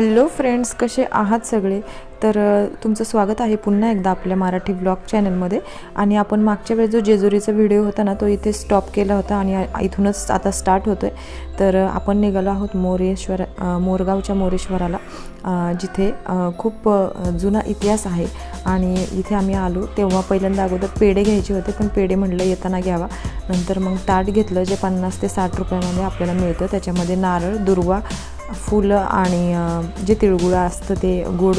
Hello friends कसे आहात सगळे? तर तुमचं स्वागत आहे पुन्हा एकदा आपल्या मराठी ब्लॉग चॅनलमध्ये. आणि आपण मागच्या वेळेस जो जेजुरीचा व्हिडिओ होता ना तो इथे स्टॉप केला होता आणि इथूनच आता स्टार्ट होतो आहे तर आपण निघालो आहोत मोरेश्वर मोरगावच्या मोरेश्वराला जिथे खूप जुना इतिहास आहे. आणि इथे आम्ही आलो तेव्हा पहिल्यांदा अगोदर पेढे घ्यायचे होते पण पेढे म्हणलं येताना घ्यावा. नंतर मग ताट घेतलं जे पन्नास ते साठ रुपयामध्ये आपल्याला मिळतं त्याच्यामध्ये नारळ दुर्वा फुलं आणि जे तिळगुळ असतं ते गोड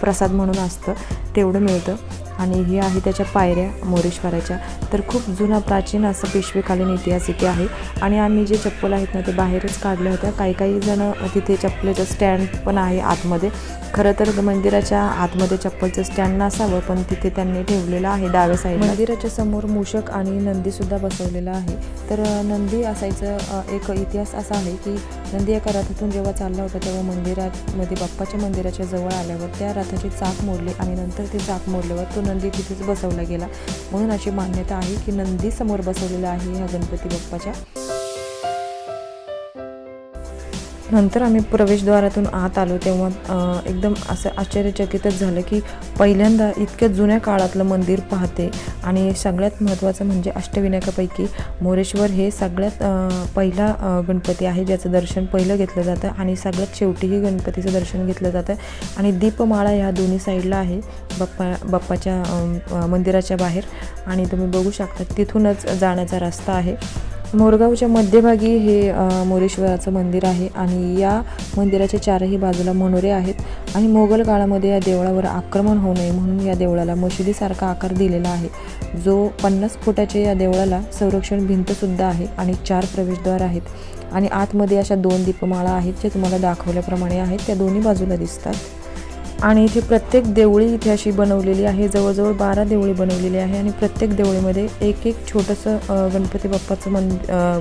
प्रसाद म्हणून असतं तेवढं मिळतं. आणि हे आहे त्याच्या पायऱ्या मोरेश्वराच्या. तर खूप जुना प्राचीन असं पेशवेकालीन इतिहास इथे आहे. आणि आम्ही जे चप्पल आहेत ना ते बाहेरच काढल्या होत्या. काही काही जण तिथे चप्पलेचं स्टँड पण आहे आतमध्ये. खरं तर मंदिराच्या आतमध्ये चप्पलचं स्टँड नसावं पण तिथे त्यांनी ठेवलेलं आहे डाव्या साईड मंदिराच्या समोर मूषक आणि नंदीसुद्धा बसवलेला आहे. तर नंदी असायचं एक इतिहास असा आहे की नंदी एका रथातून जेव्हा चालला होता तेव्हा मंदिरामध्ये बाप्पाच्या मंदिराच्या जवळ आल्यावर त्या रथाची चाक मोडली आणि नंतर ते चाक मोडल्यावर तो नंदी तिथेच बसवला गेला. म्हणून अशी मान्यता आहे की नंदी समोर बसवलेला आहे ह्या गणपती बाप्पाच्या. नंतर आम्ही प्रवेशद्वारातून आत आलो तेव्हा एकदम असं आश्चर्यचकितच झालं की पहिल्यांदा इतक्या जुन्या काळातलं मंदिर पाहते आणि सगळ्यात महत्त्वाचं म्हणजे अष्टविनायकापैकी मोरेश्वर हे सगळ्यात पहिला गणपती आहे ज्याचं दर्शन पहिलं घेतलं जातं आणि सगळ्यात शेवटीही गणपतीचं दर्शन घेतलं जातं आणि दीपमाळा ह्या दोन्ही साईडला आहे बाप्पा बाप्पाच्या मंदिराच्या बाहेर आणि तुम्ही बघू शकता तिथूनच जाण्याचा रस्ता आहे. मोरगावच्या मध्यभागी हे मोरेश्वराचं मंदिर आहे आणि या मंदिराच्या चारही बाजूला मनोरे आहेत आणि मोगल काळामध्ये या देवळावर आक्रमण होऊ नये म्हणून या देवळाला मशिदीसारखा आकार दिलेला आहे. जो पन्नास फुटाच्या या देवळाला संरक्षण भिंतसुद्धा आहे आणि चार प्रवेशद्वार आहेत. आणि आतमध्ये अशा दोन दीपमाळा आहेत जे तुम्हाला दाखवल्याप्रमाणे आहेत. त्या दोन्ही बाजूला दिसतात. आणि इथे प्रत्येक देवळी इथे अशी बनवलेली आहे. जवळजवळ बारा देवळी बनवलेली आहे आणि प्रत्येक देवळीमध्ये एक एक छोटंसं गणपती बाप्पाचं मन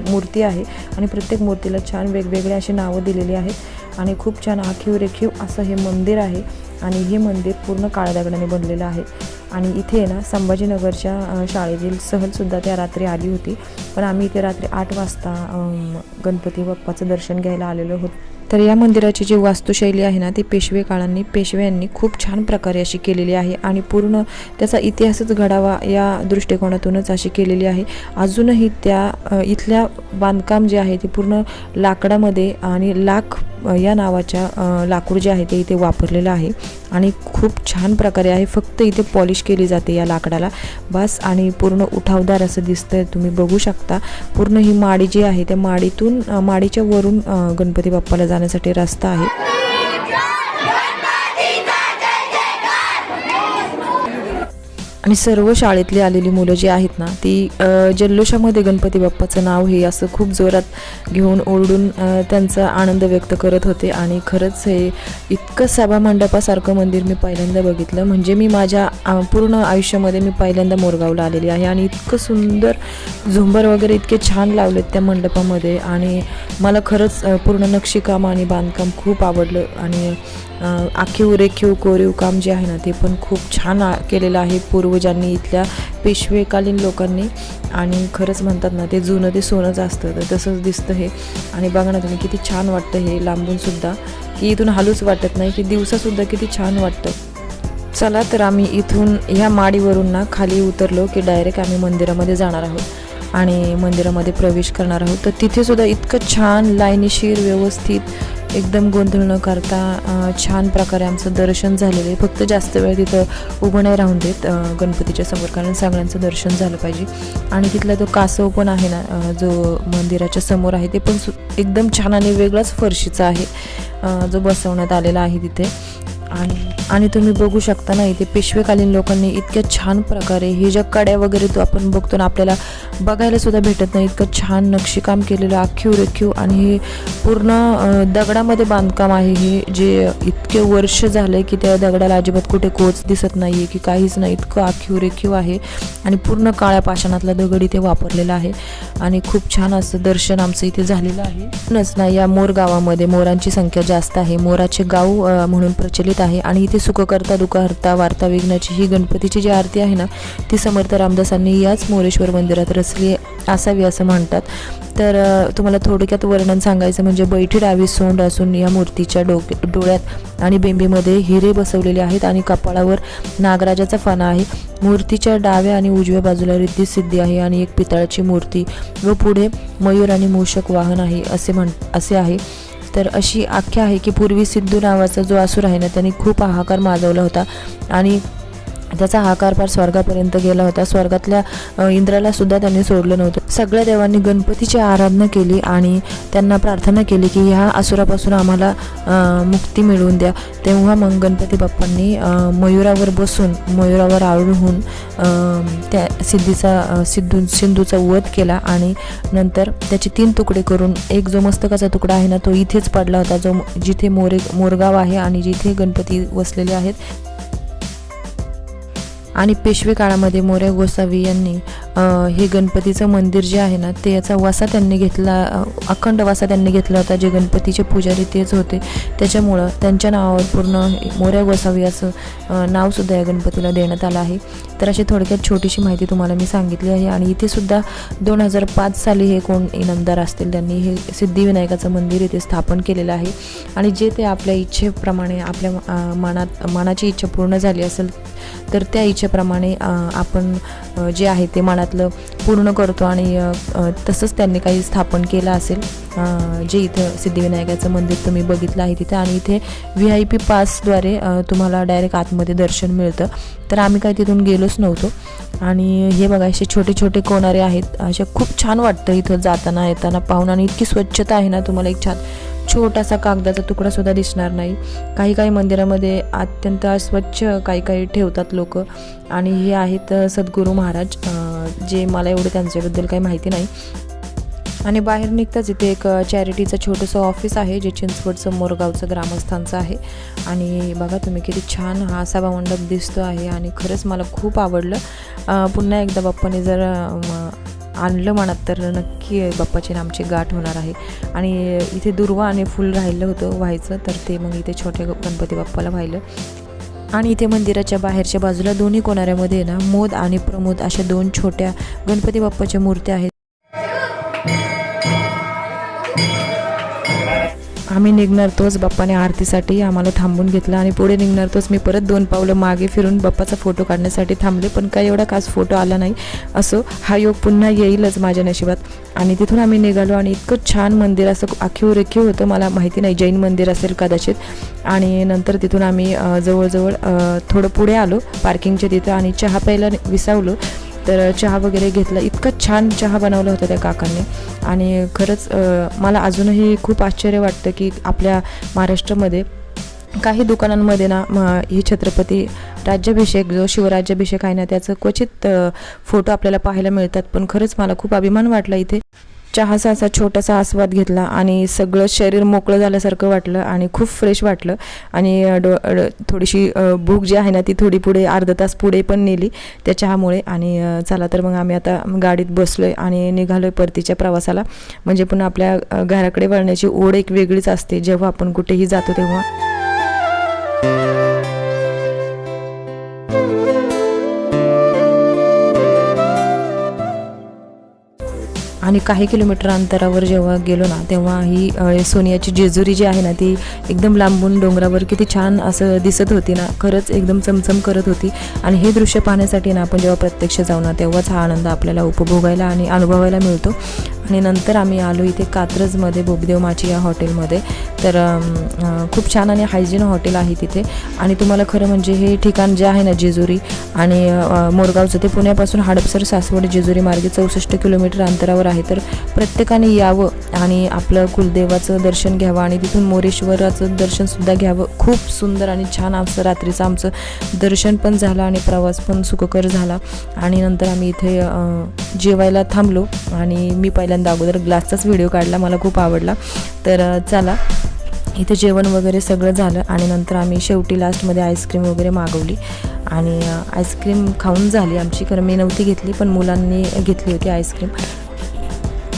मूर्ती आहे आणि प्रत्येक मूर्तीला छान वेगवेगळे अशी नावं दिलेली आहेत आणि खूप छान आखीव रेखीव असं हे मंदिर आहे आणि हे मंदिर पूर्ण काळ्या दगडाने बनलेलं आहे. आणि इथे ना संभाजीनगरच्या शाळेतील सहलसुद्धा त्या रात्री आली होती. पण आम्ही इथे रात्री आठ वाजता गणपती बाप्पाचं दर्शन घ्यायला आलेलो होतो. तर या मंदिराची जी वास्तुशैली आहे ना ती पेशवे काळांनी पेशव्यांनी खूप छान प्रकारे अशी केलेली आहे आणि पूर्ण त्याचा इतिहासच घडावा या दृष्टिकोनातूनच अशी केलेली आहे. अजूनही त्या इथल्या बांधकाम जे आहे ते पूर्ण लाकडामध्ये आणि लाख या नावाच्या लाकूड जे आहे ते इथे वापरलेलं आहे आणि खूप छान प्रकारे आहे. फक्त इथे पॉलिश केली जाते या लाकडाला. बस आणि पूर्ण उठावदार असं दिसतंय तुम्ही बघू शकता. पूर्ण ही माडी जी आहे त्या माडीतून माडीच्या वरून गणपती बाप्पाला जाण्यासाठी रस्ता आहे. आणि सर्व शाळेतली आलेली मुलं जी आहेत ना ती जल्लोषामध्ये गणपती बाप्पाचं नाव हे असं खूप जोरात घेऊन ओरडून त्यांचा आनंद व्यक्त करत होते. आणि खरंच हे इतकं सभा मंडपासारखं मंदिर मी पहिल्यांदा बघितलं. म्हणजे मी माझ्या पूर्ण आयुष्यामध्ये मी पहिल्यांदा मोरगावला आलेली आहे. आणि इतकं सुंदर झुंबर वगैरे इतके छान लावलेत त्या मंडपामध्ये. आणि मला खरंच पूर्ण नक्षीकाम आणि बांधकाम खूप आवडलं. आणि आखीव रेखीव कोरीव काम जे आहे ना ते पण खूप छान केलेलं आहे पूर्वजांनी इथल्या पेशवेकालीन लोकांनी. आणि खरंच म्हणतात ना ते जुनं ते सोनंच असतं तर तसंच दिसतं हे. आणि बघा ना तुम्ही किती छान वाटतं हे लांबूनसुद्धा की इथून हालूच वाटत नाही की दिवसासुद्धा किती छान वाटतं. चला तर आम्ही इथून ह्या माडीवरून ना खाली उतरलो की डायरेक्ट आम्ही मंदिरामध्ये जाणार आहोत. आणि मंदिरामध्ये प्रवेश करणार आहोत. तर तिथेसुद्धा इतकं छान लायनीशीर व्यवस्थित एकदम गोंधळ न करता छान प्रकारे आमचं दर्शन झालेलं आहे. फक्त जास्त वेळ तिथं उभं नाही राहून देत गणपतीच्या समोर. कारण सगळ्यांचं दर्शन झालं पाहिजे. आणि तिथला तो कासव पण आहे ना जो मंदिराच्या समोर आहे ते पण सु एकदम छान आणि वेगळाच फरशीचा आहे. जो बसवण्यात आलेला आहे तिथे. आणि आणि तुम्ही बघू शकता ना इथे पेशवेकालीन लोकांनी इतक्या छान प्रकारे हे ज्या कड्या वगैरे तो आपण बघतो ना आपल्याला बघायला सुद्धा भेटत नाही. इतकं छान नक्षीकाम केलेलं आखीव रेखीव आणि हे पूर्ण दगडामध्ये बांधकाम आहे हे जे इतके वर्ष झाले की त्या दगडाला अजिबात कुठे कोच दिसत नाही आहे की काहीच नाही. इतकं आखीव रेखीव आहे आणि पूर्ण काळ्या पाषाणातला दगड इथे वापरलेला आहे. आणि खूप छान असं दर्शन आमचं इथे झालेलं आहे. म्हणूनच ना या मोर गावामध्ये मोरांची संख्या जास्त आहे. मोराचे गाव म्हणून प्रचलित आहे आहे. आणि इथे सुखकर्ता दुःखहर्ता वार्ता विघ्नाची ही गणपतीची जी आरती आहे ना ती समर्थ रामदासांनी याच मोरेश्वर मंदिरात रचली असावी असं म्हणतात. तर तुम्हाला थोडक्यात वर्णन सांगायचं म्हणजे बैठी डावी सोंड असून या मूर्तीच्या डोके डोळ्यात आणि बेंबीमध्ये हिरे बसवलेले आहेत आणि कपाळावर नागराजाचा फणा आहे. मूर्तीच्या डाव्या आणि उजव्या बाजूला रिद्धी सिद्धी आहे आणि एक पितळाची मूर्ती व पुढे मयूर आणि मूषक वाहन आहे असे म्हण असे आहे. तर अशी आख्या आहे की पूर्वी सिद्धू नावाचा जो आसूर आहे ना त्यांनी खूप हाहाकार माजवला होता. आणि त्याचा हाकार फार स्वर्गापर्यंत गेला होता. स्वर्गातल्या इंद्राला सुद्धा त्यांनी सोडलं नव्हतं. सगळ्या देवांनी गणपतीची आराधना केली आणि त्यांना प्रार्थना केली की ह्या असुरापासून आम्हाला मुक्ती मिळवून द्या. तेव्हा मग गणपती बाप्पांनी मयुरावर बसून मयुरावर आळून त्या सिद्धीचा सिद्धू सिंधूचा वध केला आणि नंतर त्याचे तीन तुकडे करून एक जो मस्तकाचा तुकडा आहे ना तो इथेच पडला होता. जो जिथे मोरे मोरगाव आहे आणि जिथे गणपती वसलेले आहेत आणि पेशवे काळामध्ये मोर्या गोसावी यांनी हे गणपतीचं मंदिर जे आहे ना ते याचा वासा त्यांनी घेतला अखंड वासा त्यांनी घेतला होता जे गणपतीचे पुजारी तेच होते. त्याच्यामुळं त्यांच्या नावावर पूर्ण मोऱ्या गोसावी असं नावसुद्धा या गणपतीला देण्यात आलं आहे. तर अशी थोडक्यात छोटीशी माहिती तुम्हाला मी सांगितली आहे आणि इथेसुद्धा दोन हजार पाच साली हे कोण इनामदार असतील त्यांनी हे सिद्धिविनायकाचं मंदिर इथे स्थापन केलेलं आहे. आणि जे ते आपल्या इच्छेप्रमाणे आपल्या मनात मनाची इच्छा पूर्ण झाली असेल तर त्या इच्छेप्रमाणे आपण जे आहे ते मनातलं पूर्ण करतो आणि तसंच त्यांनी काही स्थापन केलं असेल जे इथं सिद्धिविनायकाचं मंदिर तुम्ही बघितलं आहे तिथं आणि इथे व्ही आय पी पासद्वारे तुम्हाला डायरेक्ट आतमध्ये दर्शन मिळतं. तर आम्ही काय तिथून गेलोच नव्हतो. आणि हे बघा असे छोटे छोटे कोणारे आहेत. अशा खूप छान वाटतं इथं जाताना येताना पाहून आणि इतकी स्वच्छता आहे ना तुम्हाला एक छान छोटासा कागदाचा तुकडा सुद्धा दिसणार नाही. काही काही मंदिरामध्ये अत्यंत अस्वच्छ काही काही ठेवतात लोक. आणि हे आहेत सद्गुरू महाराज जे मला एवढं त्यांच्याबद्दल काही माहिती नाही. आणि बाहेर निघताच इथे एक चॅरिटीचं छोटंसं ऑफिस आहे जे चिंचवडचं मोरगावचं ग्रामस्थांचं आहे. आणि बघा तुम्ही किती छान हा सभामंडप दिसतो आहे. आणि खरंच मला खूप आवडलं. पुन्हा एकदा बाप्पाने जर आणलं मनात तर नक्की बाप्पाची आणि आमची गाठ होणार आहे. आणि इथे दुर्वा आणि फुल राहिलं होतं व्हायचं तर ते मग इथे छोट्या गणपती बाप्पाला व्हायलं. आणि इथे मंदिराच्या बाहेरच्या बाजूला दोन्ही कोणाऱ्यामध्ये ना मोद आणि प्रमोद अशा दोन छोट्या गणपती बाप्पाच्या मूर्त्या आहेत. आम्ही निघणार तोच बाप्पाने आरतीसाठी आम्हाला थांबून घेतला आणि पुढे निघणार तोच मी परत दोन पावलं मागे फिरून बाप्पाचा फोटो काढण्यासाठी थांबले पण काही एवढा खास फोटो आला नाही. असो हा योग पुन्हा येईलच माझ्या नशिबात. आणि तिथून आम्ही निघालो आणि इतकं छान मंदिर असं आखीव रेखीव होतं मला माहिती नाही जैन मंदिर असेल कदाचित. आणि नंतर तिथून आम्ही जवळजवळ थोडं पुढे आलो पार्किंगच्या तिथं आणि चहा प्यायला विसावलो. तर चहा वगैरे घेतला. इतका छान चहा बनवला होता त्या काकांनी. आणि खरंच मला अजूनही खूप आश्चर्य वाटतं की आपल्या महाराष्ट्रामध्ये काही दुकानांमध्ये ना म ही छत्रपती राज्याभिषेक जो शिवराज्याभिषेक आहे ना त्याचं क्वचित फोटो आपल्याला पाहायला मिळतात. पण खरंच मला खूप अभिमान वाटला इथे. चहाचा असा छोटासा आस्वाद घेतला आणि सगळं शरीर मोकळं झाल्यासारखं वाटलं आणि खूप फ्रेश वाटलं. आणि डो थोडीशी भूक जी आहे ना ती थोडी पुढे अर्धा तास पुढे पण नेली त्या चहामुळे आणि चला तर मग आम्ही आता गाडीत बसलो आहे आणि निघालो आहे परतीच्या प्रवासाला. म्हणजे पुन्हा आपल्या घराकडे वळण्याची ओढ एक वेगळीच असते. जेव्हा आपण कुठेही जातो तेव्हा. आणि काही किलोमीटर अंतरावर जेव्हा गेलो ना तेव्हा ही सोनियाची जेजुरी जी आहे ना ती एकदम लांबून डोंगरावर किती छान असं दिसत होती ना खरंच एकदम चमचम करत होती. आणि हे दृश्य पाहण्यासाठी ना आपण जेव्हा प्रत्यक्ष जाऊ ना तेव्हाच हा आनंद आपल्याला उपभोगायला आणि अनुभवायला मिळतो. आणि नंतर आम्ही आलो इथे कात्रजमध्ये बोगदेव माची या हॉटेलमध्ये. तर खूप छान आणि हायजीन हॉटेल आहे तिथे. आणि तुम्हाला खरं म्हणजे हे ठिकाण जे आहे ना जेजुरी आणि मोरगावचं ते पुण्यापासून हडपसर सासवड जेजुरी मार्गे चौसष्ट किलोमीटर अंतरावर आहे. तर प्रत्येकाने यावं आणि आपलं कुलदेवाचं दर्शन घ्यावं आणि तिथून मोरेश्वराचं दर्शनसुद्धा घ्यावं. खूप सुंदर आणि छान आमचं रात्रीचं आमचं दर्शन पण झालं आणि प्रवास पण सुखकर झाला. आणि नंतर आम्ही इथे जेवायला थांबलो आणि मी पहिल्यांदा अगोदर ग्लासचाच व्हिडिओ काढला मला खूप आवडला. तर चला इथं जेवण वगैरे सगळं झालं आणि नंतर आम्ही शेवटी लास्टमध्ये आईस्क्रीम वगैरे मागवली. आणि आईस्क्रीम खाऊन झाली आमची कारण मी नव्हती घेतली पण मुलांनी घेतली होती आईस्क्रीम.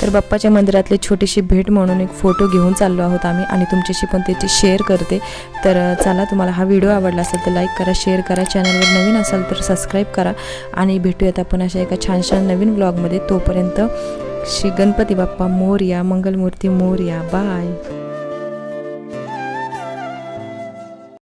तर बाप्पाच्या मंदिरातली छोटीशी भेट म्हणून एक फोटो घेऊन चाललो आहोत आम्ही आणि तुमच्याशी पण त्याची शेअर करते. तर चला तुम्हाला हा व्हिडिओ आवडला असेल तर लाईक करा शेअर करा. चॅनलवर नवीन असाल तर सबस्क्राईब करा. आणि भेटूयात आपण अशा एका छान छान नवीन ब्लॉगमध्ये तोपर्यंत श्री गणपती बाप्पा मोरया मंगलमूर्ती मोरया. बाय